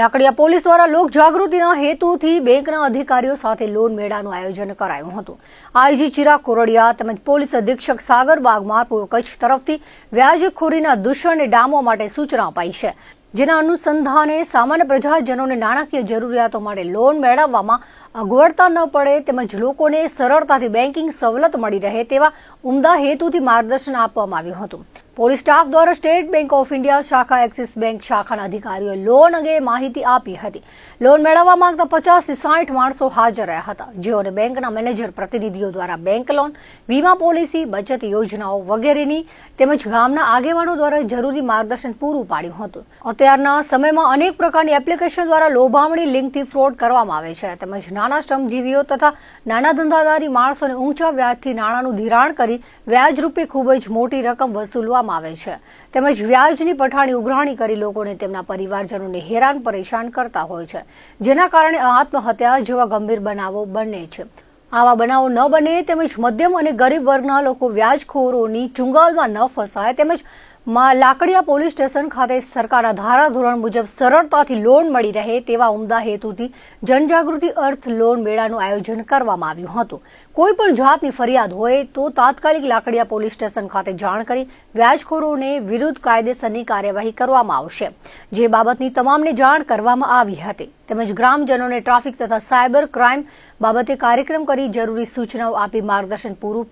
Lakadiya police દ્વારા લોક જાગૃતિના હેતુથી બેંકના અધિકારીઓ સાથે લોન મેળાનું આયોજન કરાયું હતું. આઈજી ચિરાગ કોરડિયા તેમજ પોલીસ અધિક્ષક સાગર બાગમાર કચ્છ તરફથી વ્યાજખોરીના દૂષણને ડામવા માટે સૂચના અપાઈ છે. જેના અનુસંધાને સામાન્ય પ્રજાજનોને નાણાકીય જરૂરિયાતો માટે લોન મેળવવામાં અગવડતા ન પડે તેમજ લોકોને સરળતાથી બેન્કિંગ સવલત મળી રહે તેવા ઉમદા હેતુથી માર્ગદર્શન આપવામાં આવ્યું હતું. પોલીસ સ્ટાફ દ્વારા સ્ટેટ બેંક ઓફ ઇન્ડિયા, શાખા એક્સિસ બેંક, શાખાના અધિકારીઓએ લોન અંગે માહિતી આપી હતી. લોન મેળવવા માંગતા પચાસથી સાઠ માણસો હાજર રહ્યા હતા. જેઓને બેંકના મેનેજર પ્રતિનિધિઓ દ્વારા બેંક લોન, વીમા પોલિસી, બચત યોજનાઓ વગેરેની તેમજ ગામના આગેવાનો દ્વારા જરૂરી માર્ગદર્શન પૂરું પાડ્યું હતું. અત્યારના સમયમાં અનેક પ્રકારની એપ્લિકેશન દ્વારા લોભામણી લિંકથી ફ્રોડ કરવામાં આવે છે. તેમજ નાના શ્રમજીવીઓ તથા નાના ધંધાદારી માણસોને ઊંચા વ્યાજથી નાણાંનું ધિરાણ કરી વ્યાજ રૂપે ખૂબ જ મોટી રકમ વસૂલવામાં આવે છે. તેમજ વ્યાજની પઠાણી ઉઘરાણી કરી લોકોને તેમના પરિવારજનોને હેરાન પરેશાન કરતા હોય છે. જેના કારણે આત્મહત્યા જેવા ગંભીર બનાવો બને છે. આવા બનાવો ન બને તેમજ મધ્યમ અને ગરીબ વર્ગના લોકો વ્યાજખોરોની ચુંગાલમાં ન ફસાય તેમજ માં લાકડિયા પોલીસ સ્ટેશન ખાતે સરકારના ધારાધોરણ મુજબ સરળતાથી લોન મળી રહે તેવા ઉમદા હેતુથી જનજાગૃતિ અર્થ લોન મેળાનું આયોજન કરવામાં આવ્યું હતું. કોઈ પણ જાતની ફરિયાદ હોય તો તાત્કાલિક લાકડિયા પોલીસ સ્ટેશન ખાતે જાણ કરી વ્યાજખોરોને વિરુદ્ધ કાયદેસરની કાર્યવાહી કરવામાં આવશે. જે બાબતની તમામને જાણ કરવામાં આવી હતી. તેમજ ગ્રામજનોને ટ્રાફિક તથા સાયબર ક્રાઇમ બાબતે કાર્યક્રમ કરી જરૂરી સૂચનાઓ આપી માર્ગદર્શન પૂરું